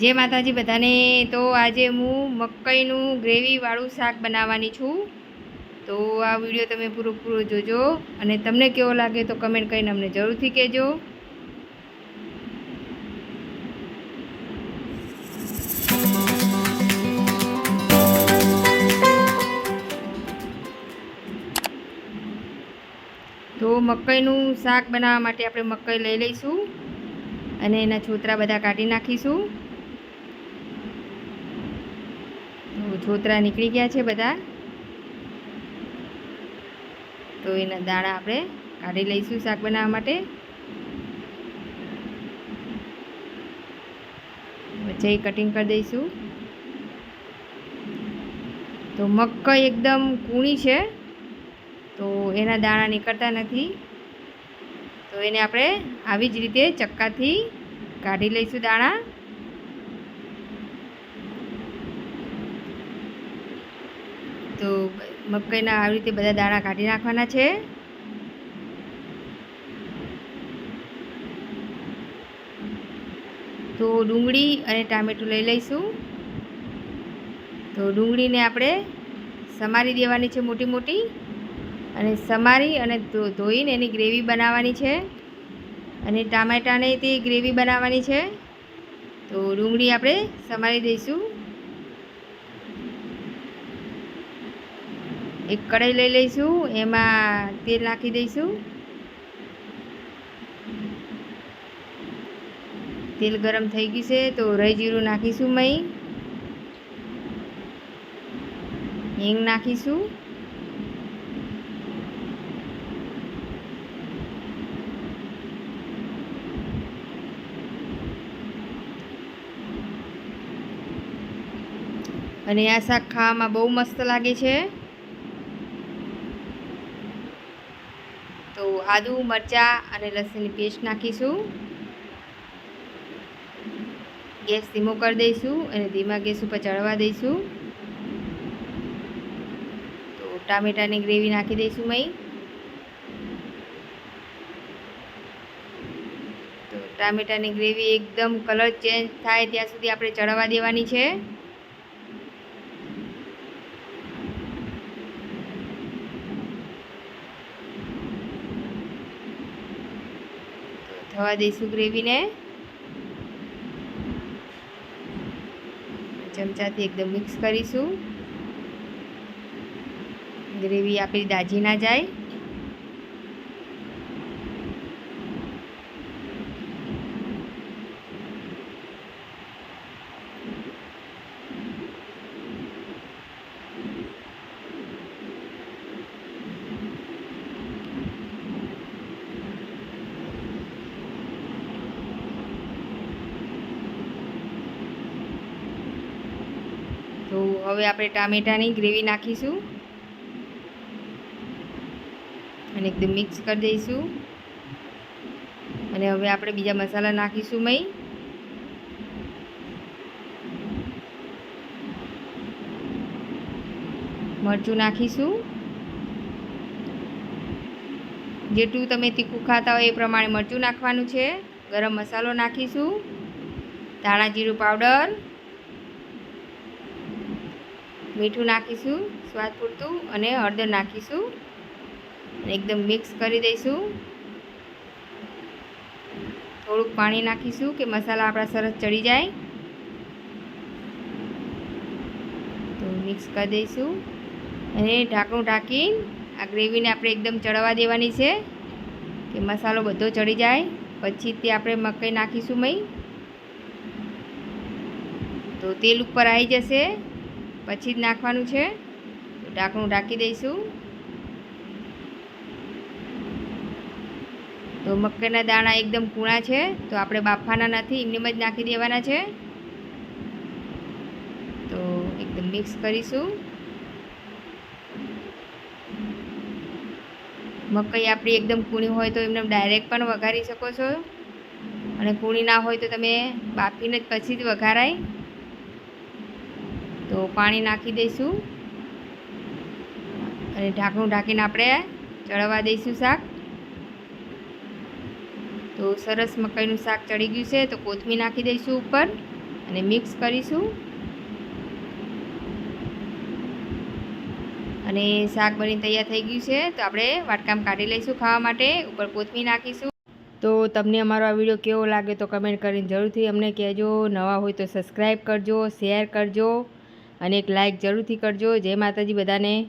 જય માતાજી બધાને, તો આજે હું મકાઈનું ગ્રેવીવાળું શાક બનાવવાની છું. તો આ વીડિયો તમે પૂરો પૂરો જોજો અને તમને કેવો લાગે તો કમેન્ટ કરીને અમને જરૂરથી કહેજો. તો મકાઈનું શાક બનાવવા માટે આપણે મકાઈ લઈ લઈશું અને એના છોતરા બધા કાઢી નાખીશું. તો નીકળી ગયા છે બધા. તો એના દાણા આપણે કાઢી લઈશું શાક બનાવવા માટે. વચ્ચે કટિંગ કરી દઈશું. તો મકાઈ એકદમ કૂણી છે. તો એના દાણા નીકળતા નથી. તો એને આપણે આવી જ રીતે ચક્કાથી કાઢી લઈશું દાણા. તો મકાઈના આવી રીતે બધા દાણા કાઢી નાખવાના છે. તો ડુંગળી અને ટામેટું લઈ લઈશું. તો ડુંગળીને આપણે સમારી દેવાની છે મોટી મોટી. અને સમારી અને ધોઈને એની ગ્રેવી બનાવવાની છે. અને ટામેટાને તે ગ્રેવી બનાવવાની છે. તો ડુંગળી આપણે સમારી દઈશું. એક કઢાઈ લઈ લઈશું, એમાં તેલ નાખી દઈશું. તેલ ગરમ થઈ ગયું છે, તો રહી જીરું નાખીશું મેં હિંગ નાખીશું. અને આ શાક ખાવામાં બહુ મસ્ત લાગે છે તો આદુ, મરચાં અને લસણની પેસ્ટ નાખીશું. ગેસ ધીમો કરી દઈશું અને ધીમા ગેસ ઉપર ચડવા દઈશું. તો ટામેટાની ગ્રેવી નાખી દઈશું મેં તો ટામેટાની ગ્રેવી એકદમ કલર ચેન્જ થાય ત્યાં સુધી આપણે ચડવા દેવાની છે. થવા દઈશું ગ્રેવીને. ચમચાથી એકદમ મિક્સ કરીશું. ગ્રેવી આપણી દાજી ના જાય. તો હવે આપણે ટામેટાની ગ્રેવી નાખીશું અને એકદમ મિક્સ કરી દઈશું. અને હવે આપણે બીજા મસાલા નાખીશું મય. મરચું નાખીશું. જેટલું તમે તીખું ખાતા હોય એ પ્રમાણે મરચું નાખવાનું છે. ગરમ મસાલો નાખીશું. ધાણા જીરું પાવડર. મીઠું નાખીશું, સ્વાદ પૂરતું અને હળદર નાખીશું. એકદમ મિક્સ કરી દઈશું. થોડુંક પાણી નાખીશું કે મસાલા આપણા સરસ ચડી જાય. તો મિક્સ કરી દઈશું. અને ઢાંકણું ઢાંકી આ ગ્રેવીને આપણે એકદમ ચડવા દેવાની છે કે મસાલો બધો ચડી જાય. પછી તે આપણે મકાઈ નાખીશું મય તો તેલ ઉપર આવી જશે. પછી જ નાખવાનું છે. ઢાંકણું ઢાંકી દઈશું. તો મક્કરના દાણા એકદમ કૂણા છે, તો આપણે બાફવાના નથી, એમનેમ જ નાખી દેવાના છે. તો એકદમ મિક્સ કરીશું. મકાઈ આપણી એકદમ કૂણી હોય તો એમને ડાયરેક્ટ પણ વઘારી શકો છો. અને કૂણી ના હોય તો તમે બાફીને જ પછી જ વઘારાય. તો પાણી નાખી દઈશું. અને ઢાંકણું ઢાંકીને આપણે ચડવા દઈશું શાક. તો સરસ મકાઈનું શાક ચડી ગયું છે, તો કોથમીર નાખી દઈશું ઉપર અને મિક્સ કરીશું. અને શાક બની તૈયાર થઈ ગયું છે, તો આપણે વાટકામ કાઢી લઈશું ખાવા માટે, ઉપર કોથમીર નાખીશું. તો તમને અમારો આ વીડિયો કેવો લાગે તો કમેન્ટ કરીને જરૂરથી અમને કહેજો, નવા હોય તો સબસ્ક્રાઈબ કરજો, શેર કરજો. અને એક લાઇક જરૂરથી કરજો. જય માતાજી બધાને.